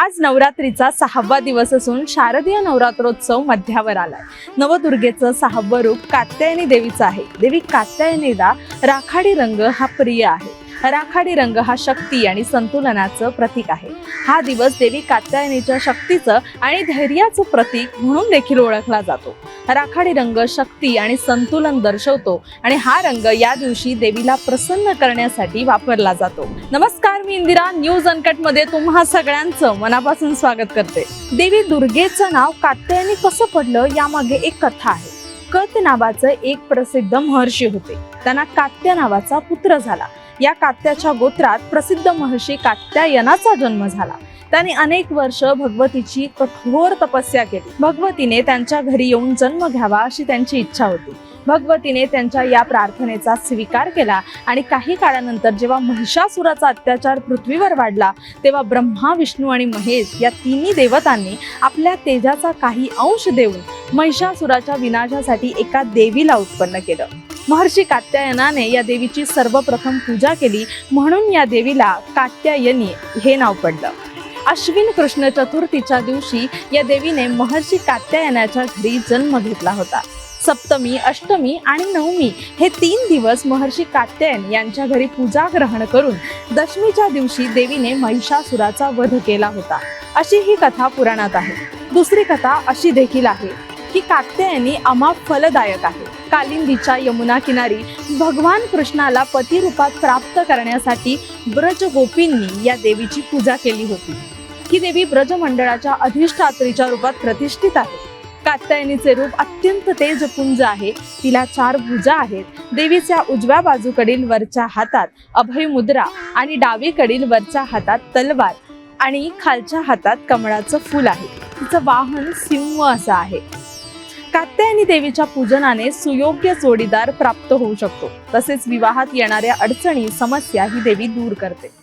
आज नवरात्रीचा सहावा दिवस असून शारदीय नवरात्रोत्सव मध्यावर आलाय. नवदुर्गेचं सहावं रूप कात्यायनी देवीचं आहे. देवी कात्यायनीला राखाडी रंग हा प्रिय आहे. राखाडी रंग हा शक्ती आणि संतुलनाचं प्रतीक आहे. हा दिवस देवी कात्यायनीच्या शक्तीचं आणि धैर्याचं प्रतीक म्हणून देखील ओळखला जातो. राखाडी रंग शक्ती आणि संतुलन दर्शवतो आणि हा रंग या दिवशी देवीला प्रसन्न करण्यासाठी वापरला जातो. नमस्कार मी इंदिरा न्यूज अनकटमध्ये तुम्हा सगळ्यांचं मनापासून स्वागत करते. देवी दुर्गेचं नाव कात्यायनी कसं पडलं यामागे एक कथा आहे. कत नावाचं एक प्रसिद्ध महर्षी होते. त्यांना कात्या नावाचा पुत्र झाला. या कात्याच्या गोत्रात प्रसिद्ध महर्षी कात्यायनाचा जन्म झाला. त्यांनी अनेक वर्ष भगवतीची कठोर तपस्या केली. भगवतीने त्यांच्या घरी येऊन जन्म घ्यावा अशी त्यांची इच्छा होती. भगवतीने त्यांच्या या प्रार्थनेचा स्वीकार केला आणि काही काळानंतर जेव्हा महिषासुराचा अत्याचार पृथ्वीवर वाढला तेव्हा ब्रह्मा विष्णू आणि महेश या तिन्ही देवतांनी आपल्या तेजाचा काही अंश देऊन महिषासुराच्या विनाशासाठी एका देवीला उत्पन्न केलं. महर्षी कात्यायनाने या देवीची सर्वप्रथम पूजा केली. म्हणून या देवीला कात्यायनी हे नाव पडलं. अश्विन कृष्ण चतुर्थीच्या दिवशी या देवीने महर्षी कात्यायनाच्या घरी जन्म घेतला होता. सप्तमी अष्टमी आणि नवमी हे तीन दिवस महर्षी कात्यायन यांच्या घरी पूजा ग्रहण करून दशमीच्या दिवशी देवीने महिषासुराचा वध केला होता. अशी ही कथा पुराणात आहे. दुसरी कथा अशी देखील आहे. की कात्यायनी अमाप फलदायक आहे कालिंदीच्या यमुना किनारी भगवान कृष्णाला पती रूपात प्राप्त करण्यासाठी ब्रज गोपींनी या देवीची पूजा केली होती. ही देवी ब्रज मंडळाच्या अधिष्ठात्रीच्या रूपात प्रतिष्ठित आहे. कात्यायनीचे रूप अत्यंत तेजपुंज आहे. तिला चार भुजा आहेत. देवीच्या उजव्या बाजूकडील वरच्या हातात अभय मुद्रा आणि डावीकडील वरच्या हातात तलवार आणि खालच्या हातात कमळाचं फूल आहे. तिचं वाहन सिंह असं आहे. कात्यायनी देवीच्या पूजनाने सुयोग्य जोडीदार प्राप्त होऊ शकतो. तसेच विवाहात येणाऱ्या अडचणी समस्या ही देवी दूर करते.